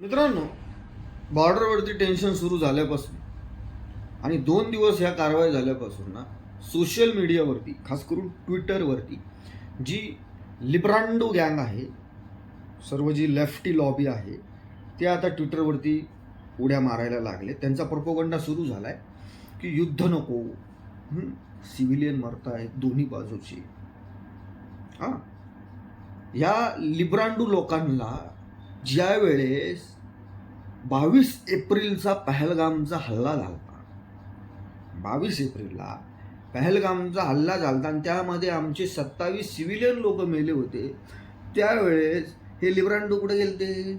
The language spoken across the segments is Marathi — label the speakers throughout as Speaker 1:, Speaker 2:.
Speaker 1: मित्रांनो बॉर्डरवरती टेन्शन सुरू झाल्यापासून आणि दोन दिवस ह्या कारवाई झाल्यापासून ना सोशल मीडियावरती खास करून ट्विटरवरती जी लिब्रांडो गँग आहे सर्व जी लेफ्टी लॉबी आहे ते आता ट्विटरवरती उड्या मारायला लागले. त्यांचा प्रपोगंडा सुरू झाला आहे की युद्ध नको. सिव्हिलियन आहेत दोन्ही बाजूची. हां? या लिब्रांडू लोकांना ज्या वेळेस बावीस एप्रिलचा पहलगामचा हल्ला झाला बावीस एप्रिलला पहलगामचा हल्ला झाला आणि त्यामध्ये आमचे सत्तावीस सिव्हिलियन लोक मेले होते. त्यावेळेस हे लिब्रांडो कुठे गेलते.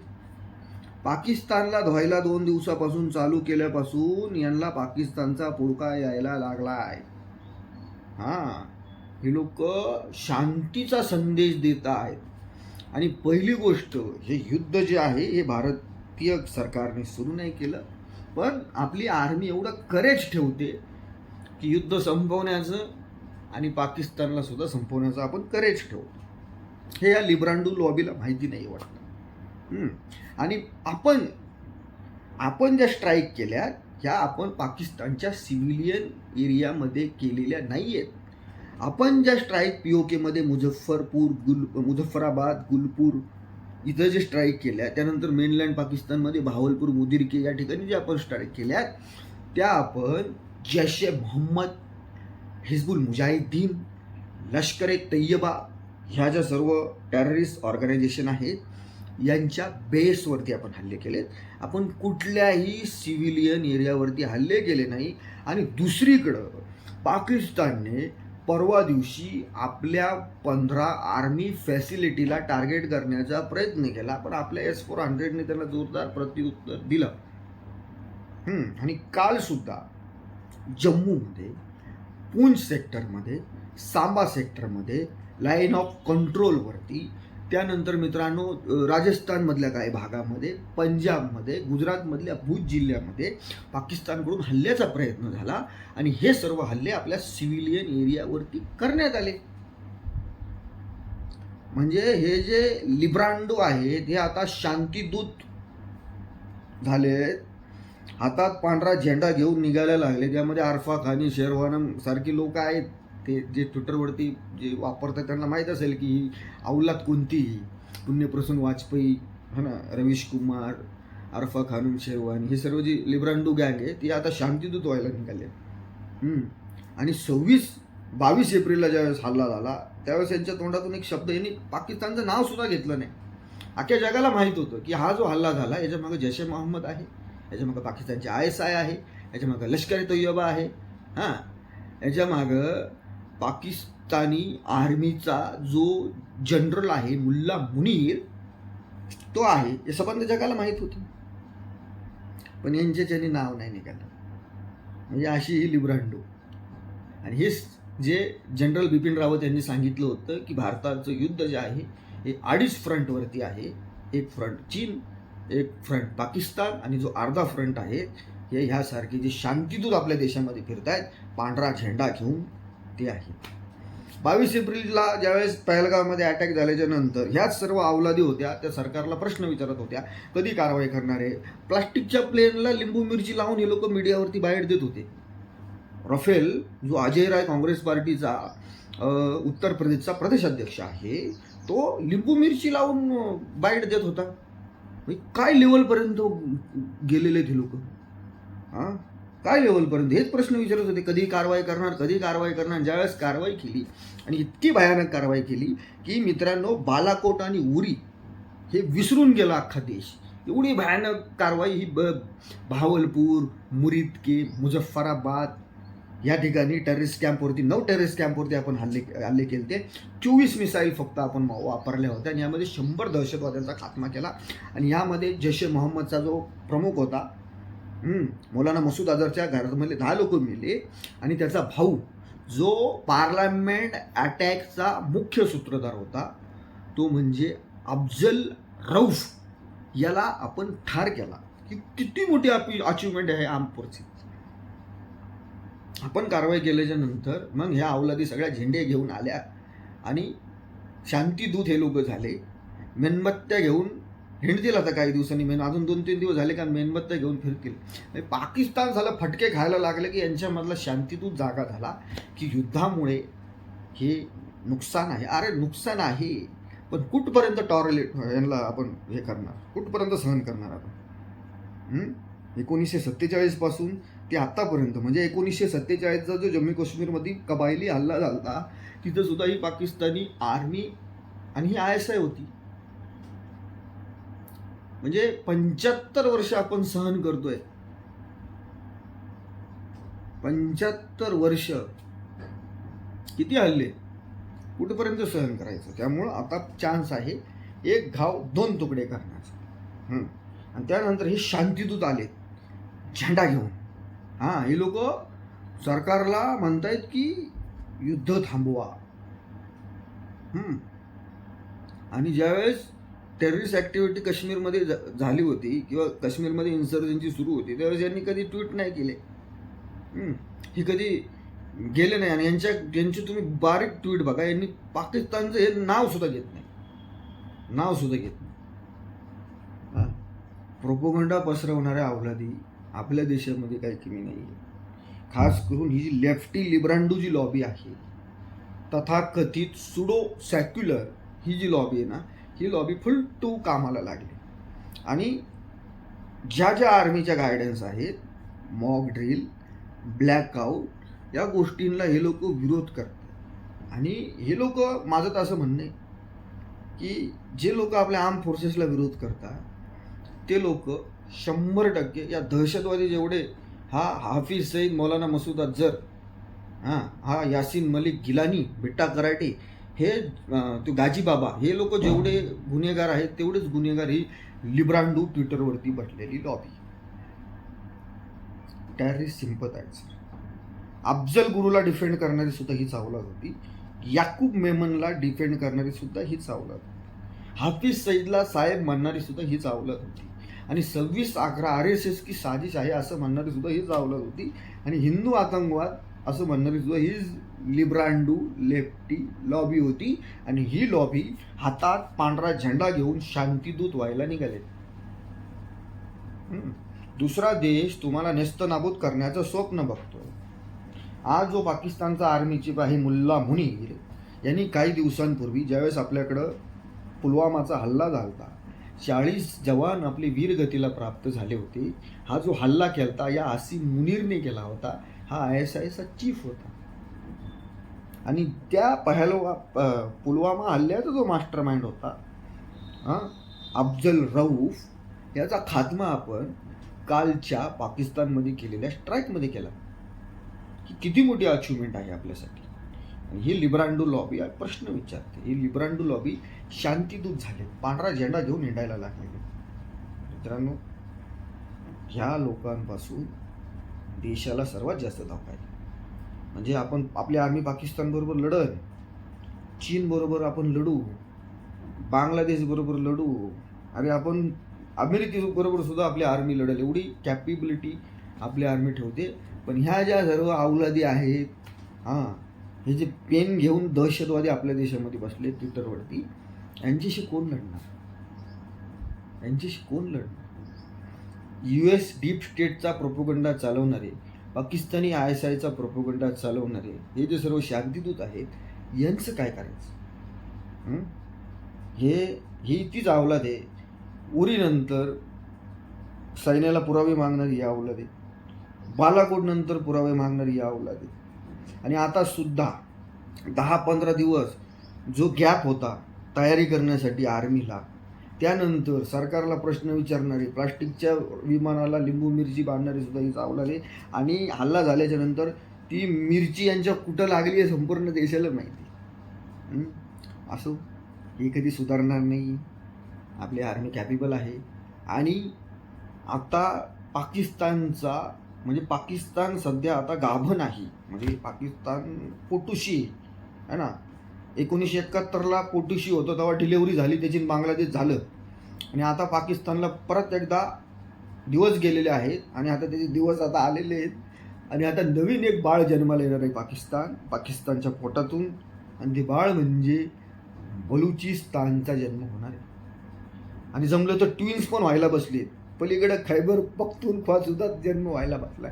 Speaker 1: पाकिस्तानला धुवायला दोन दिवसापासून चालू केल्यापासून यांना पाकिस्तानचा पुडका यायला लागला आहे हां हे लोक शांतीचा संदेश देत आहेत. आणि पहिली गोष्ट हे युद्ध जे आहे हे भारतीय सरकारने सुरू नाही केलं पण आपली आर्मी एवढं करेज ठेवते की युद्ध संपवण्याचं आणि पाकिस्तानला सुद्धा संपवण्याचं आपण करेज ठेवतो. हे या लिब्रांडू लॉबीला माहिती नाही वाटतं. आणि आपण आपण ज्या स्ट्राईक केल्या ह्या आपण पाकिस्तानच्या सिव्हिलियन एरियामध्ये केलेल्या नाही आहेत आपण ज्या स्ट्राईक पी ओ केमध्ये मुझफ्फरपूर गुल मुझफ्फराबाद गुलपूर इथं जे स्ट्राईक केल्या त्यानंतर मेनलँड पाकिस्तानमध्ये भावलपूर मुदिरके या ठिकाणी जे आपण स्ट्राईक केल्या त्या आपण जैश ए मोहम्मद हिजबुल मुजाहिद्दीन लष्कर ए तय्यबा ह्या ज्या सर्व टेररिस्ट ऑर्गनायझेशन आहेत यांच्या बेसवरती आपण हल्ले केलेत. आपण कुठल्याही सिव्हिलियन एरियावरती हल्ले केले नाही. आणि दुसरीकडं पाकिस्तानने परवा दिवशी आपल्या पंधरा आर्मी फॅसिलिटीला टार्गेट करण्याचा प्रयत्न केला पण आपल्या एस फोर हंड्रेडने त्याला जोरदार प्रत्युत्तर दिलं. आणि काल सुद्धा जम्मूमध्ये पूंछ सेक्टरमध्ये सांबा सेक्टरमध्ये लाईन ऑफ कंट्रोलवरती त्यानंतर मित्रांनो राजस्थानमधल्या काही भागामध्ये पंजाबमध्ये गुजरातमधल्या भूज जिल्ह्यामध्ये पाकिस्तानकडून हल्ल्याचा प्रयत्न झाला आणि हे सर्व हल्ले आपल्या सिव्हिलियन एरियावरती करण्यात आले. म्हणजे हे जे लिब्रांडो आहेत हे आता शांतीदूत झाले हातात पांढरा झेंडा घेऊन निघायला लागले. त्यामध्ये आरफा खानी शेरवानम सारखी लोक आहेत. ते जे ट्विटरवरती जे वापरतात त्यांना माहीत असेल की ही अवलाद कोणतीही? पुण्यप्रसून वाजपेयी है ना रवीश कुमार अरफा खानूम शेरवानी हे सर्व जी लिब्रांडो गँग आहे ती आता शांतीदूत व्हायला निघाले. आणि सव्वीस बावीस एप्रिलला ज्यावेळेस हल्ला झाला त्यावेळेस यांच्या तोंडातून एक शब्द यांनी पाकिस्तानचं नाव सुद्धा घेतलं नाही. अख्ख्या जगाला माहीत होतं की हा जो हल्ला झाला याच्यामागं जैश ए मोहम्मद आहे याच्यामागं पाकिस्तानचे आय एस आय आहे याच्यामागं लष्कर ए तय्यबा आहे हां याच्यामागं पाकिस्तानी आर्मीचा जो जनरल आहे मुल्ला मुनीर तो आहे. हे संबंध जगाला माहीत होतं. पण यांच्याच्याने नाव नाही निघालं. म्हणजे अशी ही लिब्रांडो. आणि हेच जे जनरल बिपिन रावत यांनी सांगितलं होतं की भारताचं युद्ध जे आहे हे अडीच फ्रंटवरती आहे. एक फ्रंट चीन एक फ्रंट पाकिस्तान आणि जो अर्धा फ्रंट आहे हे ह्यासारखे जे शांतीदूत आपल्या देशामध्ये फिरत आहेत पांढरा झेंडा घेऊन ते आहे. बावीस एप्रिलला ज्यावेळेस पहलगावमध्ये अटॅक झाल्याच्यानंतर ह्याच सर्व अवलादी होत्या त्या सरकारला प्रश्न विचारत होत्या कधी कारवाई करणार? आहे प्लास्टिकच्या प्लेनला लिंबू मिरची लावून हे लोक मीडियावरती बाहेर देत होते. रफेल जो अजय राय काँग्रेस पार्टीचा उत्तर प्रदेशचा प्रदेशाध्यक्ष आहे तो लिंबू मिरची लावून बाईट देत होता. म्हणजे काय लेवलपर्यंत गेलेले ते लोक? हां? काय लेवलपर्यंत हेच प्रश्न विचारत होते. कधी कारवाई करणार? कधी कारवाई करणार? ज्यावेळेस कारवाई केली आणि इतकी भयानक कारवाई केली की मित्रांनो बालाकोट आणि उरी हे विसरून गेला अख्खा देश. एवढी भयानक कारवाई ही ब भावलपूर मुरिदके मुझफ्फराबाद या ठिकाणी टेररिस्ट कॅम्पवरती नऊ टेररिस्ट कॅम्पवरती आपण हल्ले हल्ले केले ते चोवीस मिसाईल फक्त आपण मा- वापरल्या होत्या आणि यामध्ये शंभर दहशतवाद्यांचा खात्मा केला. आणि यामध्ये जैश ए मोहम्मदचा जो प्रमुख होता मौलाना मसूद अझरच्या घरामध्ये दहा लोक मेले आणि त्याचा भाऊ जो पार्लमेंट अटॅकचा मुख्य सूत्रधार होता तो म्हणजे अफजल रौफ याला आपण ठार केला. की किती मोठी आपली अचिव्हमेंट आहे आर्म आपण कारवाई केल्याच्यानंतर मग ह्या अवलादी सगळ्या झेंडे घेऊन आल्या आणि शांतीदूत हे लोक झाले. मेणबत्त्या घेऊन हिंडतील आता काही दिवसांनी मेन. अजून दोन तीन दिवस झाले का मेणबत्त्या घेऊन फिरतील. पाकिस्तान झालं फटके खायला लागले की यांच्यामधला शांतीतूत जागा झाला की युद्धामुळे हे नुकसान आहे. अरे नुकसान आहे. पण कुठपर्यंत टॉरलेट यांना आपण हे करणार? कुठपर्यंत सहन करणार आपण? एकोणीसशे सत्तेचाळीसपासून ते आत्तापर्यंत म्हणजे एकोणीसशे सत्तेचाळीसचा जो जम्मू काश्मीरमध्ये कबायली हल्ला झाला तिथं सुद्धा ही पाकिस्तानी आर्मी आणि ही आय एस आय होती. म्हणजे पंच्याहत्तर वर्ष आपण सहन करतोय. पंच्याहत्तर वर्ष किती हल्ले? कुठपर्यंत सहन करायचं? त्यामुळं आता चान्स आहे एक घाव दोन तुकडे करण्याचा. आणि त्यानंतर हे शांतीदूत आले. झेंडा घेऊन. हां हे लोक सरकारला म्हणतायत की युद्ध थांबवा. आणि ज्यावेळेस टेररिस्ट ॲक्टिव्हिटी काश्मीरमध्ये झाली होती किंवा काश्मीरमध्ये इन्सर्जन्सी सुरू होती त्यावेळेस यांनी कधी ट्विट नाही केले. हे कधी गेले नाही आणि यांच्या यांचे तुम्ही बारीक ट्विट बघा यांनी पाकिस्तानचं हे नाव सुद्धा घेत नाही. नाव सुद्धा घेत नाही. प्रोपोगंडा पसरवणाऱ्या अवलादी आपल्या देशामध्ये काही कमी नाही आहे खास करून ही जी लेफ्टी लिब्रांडू जी लॉबी आहे तथाकथित सुडो सॅक्युलर ही जी लॉबी आहे ना ही लॉबी फुल टू कामाला लागली. आणि ज्या ज्या आर्मीच्या गायडन्स आहेत मॉक ड्रिल ब्लॅकआउट या गोष्टींना हे लोक विरोध करतात. आणि हे लोक माझं तर असं म्हणणं आहे की जे लोक आपल्या आर्म फोर्सेसला विरोध करतात ते लोक शंभर टक्के या दहशतवादी जेवढे हा हाफिज सईद मौलाना मसूद अजर हां हा यासिन मलिक गिलानी बिट्टा कराटे हे तो गाजीबाबा हे लोक जेवढे गुन्हेगार आहेत तेवढेच गुन्हेगार ही लिब्रांडू ट्विटरवरती बसलेली लॉबी टॅरिस्ट सिम्पथायझर अफजल गुरुला डिफेंड करणारी सुद्धा ही चावलात होती. याकूब मेमनला डिफेंड करणारी सुद्धा ही चावलात होती. हाफिज सईदला साहेब म्हणणारी सुद्धा ही चावलात होती. आणि सव्वीस अकरा आर एस एस की साजिश आहे असं म्हणणारी सुद्धा ही चावलात होती. आणि हिंदू आतंकवाद असं म्हणणारी सुद्धा लिब्रांडू लेफ्टी लॉबी होती आणि ही लॉबी हातात पांढरा झेंडा घेऊन शांतीदूत व्हायला निघाले. दुसरा देश तुम्हाला नेस्तनाबूत करण्याचं स्वप्न बघतो. आज जो पाकिस्तानचा आर्मी चीफ आहे मुल्ला मुनीर यांनी काही दिवसांपूर्वी ज्यावेळेस आपल्याकडं पुलवामाचा हल्ला झाला चाळीस जवान आपली वीरगतीला प्राप्त झाले होते. हा जो हल्ला केलता या आसिम मुनीरने केला होता हा आय एस आयचा चीफ होता. आणि त्या पहलवा पुलवामा हल्ल्याचा जो मास्टर माइंड होता हां अफजल रऊफ याचा खात्मा आपण कालच्या पाकिस्तानमध्ये केलेल्या स्ट्राईकमध्ये केला. की किती मोठी अचिव्हमेंट आहे आपल्यासाठी? आणि ही लिब्रांडू लॉबी प्रश्न विचारते. ही लिब्रांडू लॉबी शांतीदूत झाले. पांढरा झेंडा घेऊन हिंडायला लागलेले. मित्रांनो ह्या लोकांपासून देशाला सर्वात जास्त धोका आहे. म्हणजे आपण आपली आर्मी पाकिस्तानबरोबर लढत चीनबरोबर आपण लढू बांगलादेशबरोबर लढू आणि आपण अमेरिकेबरोबर सुद्धा आपली आर्मी लढेल. एवढी कॅपेबिलिटी आपली आर्मी ठेवते. पण ह्या ज्या सर्व अवलादी आहेत हां हे जे पेन घेऊन दहशतवादी आपल्या देशामध्ये बसले ट्विटरवरती यांच्याशी कोण लढणार? यांच्याशी कोण लढणार? यू एस डीप स्टेटचा प्रोपोगंडा चालवणारे पाकिस्तानी आय एस आयचा प्रोपोगंडा चालवणारे हे जे सर्व शांतीदूत आहेत यांचं काय करायचं? हे? ही तीच अवलाद आहे. उरीनंतर सैन्याला पुरावे मागणारी या अवलाद आहे. बालाकोटनंतर पुरावे मागणारी या अवलाद आहे. आणि आता सुद्धा दहा पंधरा दिवस जो गॅप होता तयारी करण्यासाठी आर्मीला त्यानंतर सरकारला प्रश्न विचारणारे प्लास्टिकच्या विमानाला लिंबू मिरची बांधणारे सुद्धा ही चावलाले आणि हल्ला झाल्याच्यानंतर ती मिरची यांच्या कुठं लागली आहे संपूर्ण देशाला माहिती. असो हे कधी सुधारणार नाही. आपली आर्मी कॅपेबल आहे. आणि आता पाकिस्तानचा म्हणजे पाकिस्तान सध्या आता गाभण आहे. म्हणजे पाकिस्तान पोटुशी आहे. ना? एकोणीसशे एकाहत्तरला पोटुशी होतं तेव्हा डिलेवरी झाली त्याची बांगलादेश झालं. आणि आता पाकिस्तानला परत एकदा दिवस गेलेले आहेत आणि आता त्याचे दिवस आता आलेले आहेत. आणि आता नवीन एक बाळ जन्माला येणार आहे पाकिस्तान पाकिस्तानच्या पोटातून. आणि ते बाळ म्हणजे बलुचिस्तानचा जन्म होणार आहे. आणि जमलं तर ट्विन्स पण व्हायला बसले पलीकडे खैबर पख्तूनख्वा सुद्धा जन्म व्हायला बसलाय.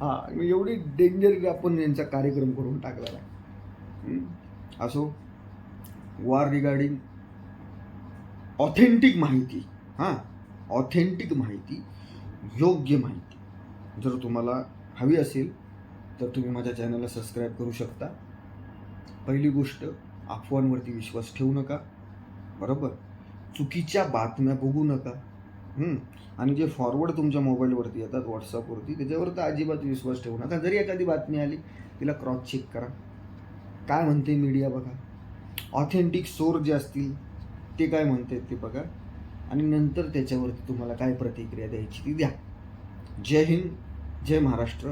Speaker 1: हा आणि एवढी डेंजर आपण यांचा कार्यक्रम करून टाकलेला आहे. असो वार रिगार्डिंग ऑथेंटिक माहिती हां ऑथेंटिक माहिती योग्य माहिती. जर तुम्हाला हवी असेल तर तुम्ही माझ्या चॅनलला सबस्क्राईब करू शकता. पहिली गोष्ट अफवांवरती विश्वास ठेवू नका बरोबर? चुकीच्या बातम्या बघू नका. आणि जे फॉरवर्ड तुमच्या मोबाईलवरती येतात व्हॉट्सअपवरती त्याच्यावर तर अजिबात विश्वास ठेवू नका. जरी एखादी बातमी आली तिला क्रॉस चेक करा. काय म्हणते मीडिया बघा? ऑथेंटिक सोर जे असतील ते काय म्हणतात ते बघा. आणि नंतर त्याच्यावरती तुम्हाला काय प्रतिक्रिया द्यायची ती द्या. जय हिंद जय महाराष्ट्र.